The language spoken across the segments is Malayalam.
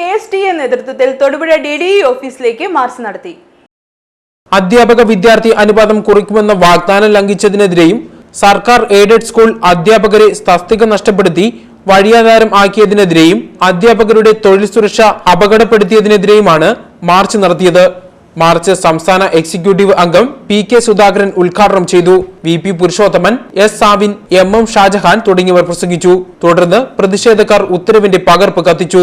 കെ എസ് ടി എ നേതൃത്വത്തിൽ തൊടുപുഴ ഡി ഡി ഇ ഓഫീസിലേക്ക് മാർച്ച് നടത്തി. അധ്യാപക വിദ്യാർത്ഥി അനുപാതം കുറിക്കുമെന്ന വാഗ്ദാനം ലംഘിച്ചതിനെതിരെയും സർക്കാർ എയ്ഡഡ് സ്കൂൾ അധ്യാപകരെ തസ്തിക നഷ്ടപ്പെടുത്തി വഴിയാധാരം ആക്കിയതിനെതിരെയും അധ്യാപകരുടെ തൊഴിൽ സുരക്ഷ അപകടപ്പെടുത്തിയതിനെതിരെയുമാണ് മാർച്ച് നടത്തിയത്. മാർച്ച് സംസ്ഥാന എക്സിക്യൂട്ടീവ് അംഗം പി കെ സുധാകരൻ ഉദ്ഘാടനം ചെയ്തു. V P Purushothaman S Savin M M Shajahan തുടങ്ങിയവർ പ്രസംഗിച്ചു. തുടർന്ന് പ്രതിഷേധക്കാർ ഉത്തരവിന്റെ പകർപ്പ് കത്തിച്ചു.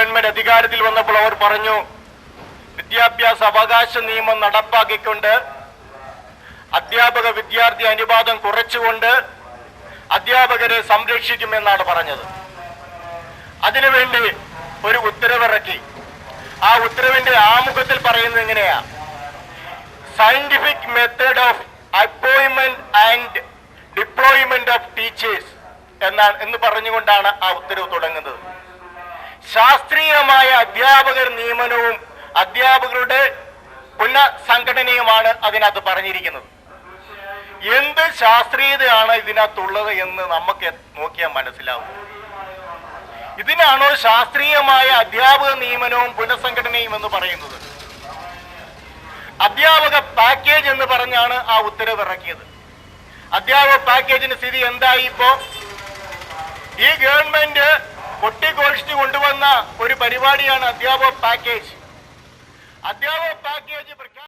ഗവൺമെന്റ് അധികാരത്തിൽ വന്നപ്പോൾ അവർ പറഞ്ഞു വിദ്യാഭ്യാസ അവകാശ നിയമം നടപ്പാക്കിക്കൊണ്ട് അധ്യാപക വിദ്യാർത്ഥി അനുപാതം കുറച്ചുകൊണ്ട് അധ്യാപകരെ സംരക്ഷിക്കുമെന്നാണ് പറഞ്ഞത്. അതിനുവേണ്ടി ഒരു ഉത്തരവിറക്കി. ആ ഉത്തരവിന്റെ ആമുഖത്തിൽ പറയുന്നത് എങ്ങനെയാ സയന്റിഫിക് മെത്തേഡ് ഓഫ് അപ്പോയിൻമെന്റ് ആൻഡ് ഡിപ്ലോയ്മെന്റ് ഓഫ് ടീച്ചേഴ്സ് എന്നാണ് എന്ന് പറഞ്ഞുകൊണ്ടാണ് ആ ഉത്തരവ് തുടങ്ങുന്നത്. ശാസ്ത്രീയമായ അധ്യാപകർ നിയമനവും അധ്യാപകരുടെ പുനഃസംഘടനയുമാണ് അതിനകത്ത് പറഞ്ഞിരിക്കുന്നത്. എന്ത് ശാസ്ത്രീയതയാണ് ഇതിനകത്തുള്ളത് എന്ന് നമുക്ക് നോക്കിയാൽ മനസ്സിലാവും. ഇതിനാണോ ശാസ്ത്രീയമായ അധ്യാപക നിയമനവും പുനഃസംഘടനയും എന്ന് പറയുന്നത്? അധ്യാപക പാക്കേജ് എന്ന് പറഞ്ഞാണ് ആ ഉത്തരവ് ഇറക്കിയത് അധ്യാപക പാക്കേജിന്റെ സ്ഥിതി എന്തായി ഇപ്പോ ഈ ഗവൺമെന്റ് കൊട്ടിഘോഷിച്ചു കൊണ്ടുവന്ന ഒരു പരിപാടിയാണ് അധ്യാപക പാക്കേജ് അധ്യാപക പാക്കേജ്